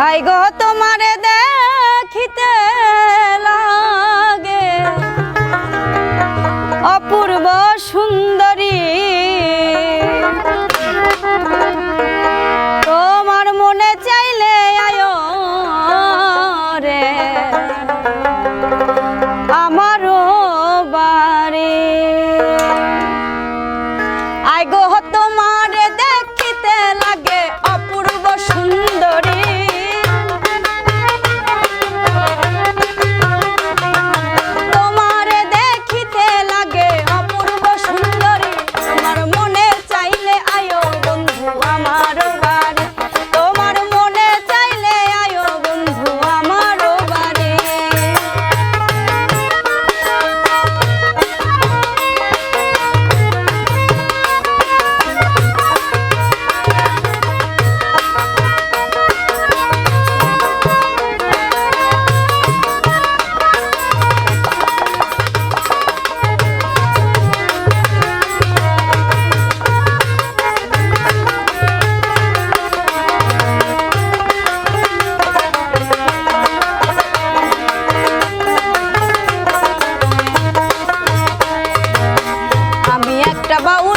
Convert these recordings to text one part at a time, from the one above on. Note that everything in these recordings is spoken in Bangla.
আই গো তোমারে দেখিতে Bau.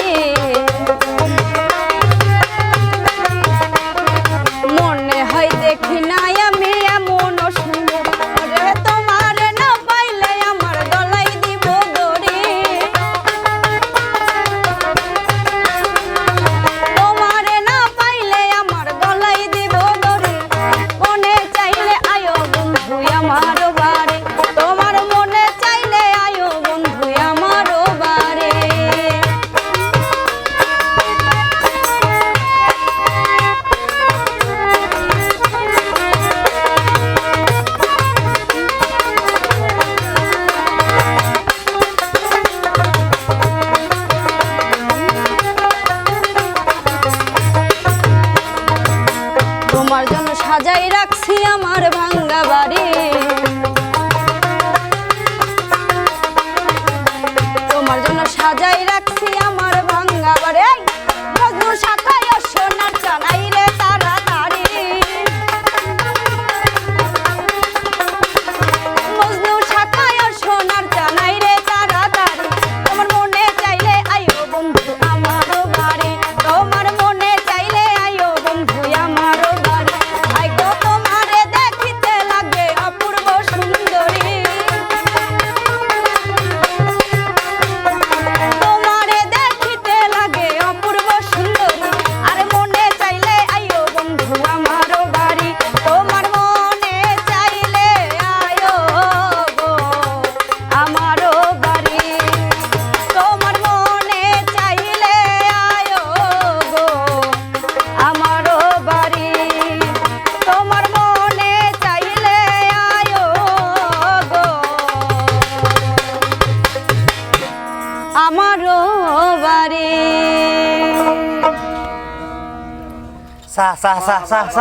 রে জন্য সাজাই রাখছি আমার ভাঙ্গা বাড়ি। তোমার জন্য সাজাই রাখছি আমারও বাড়ি সা সা সা সা।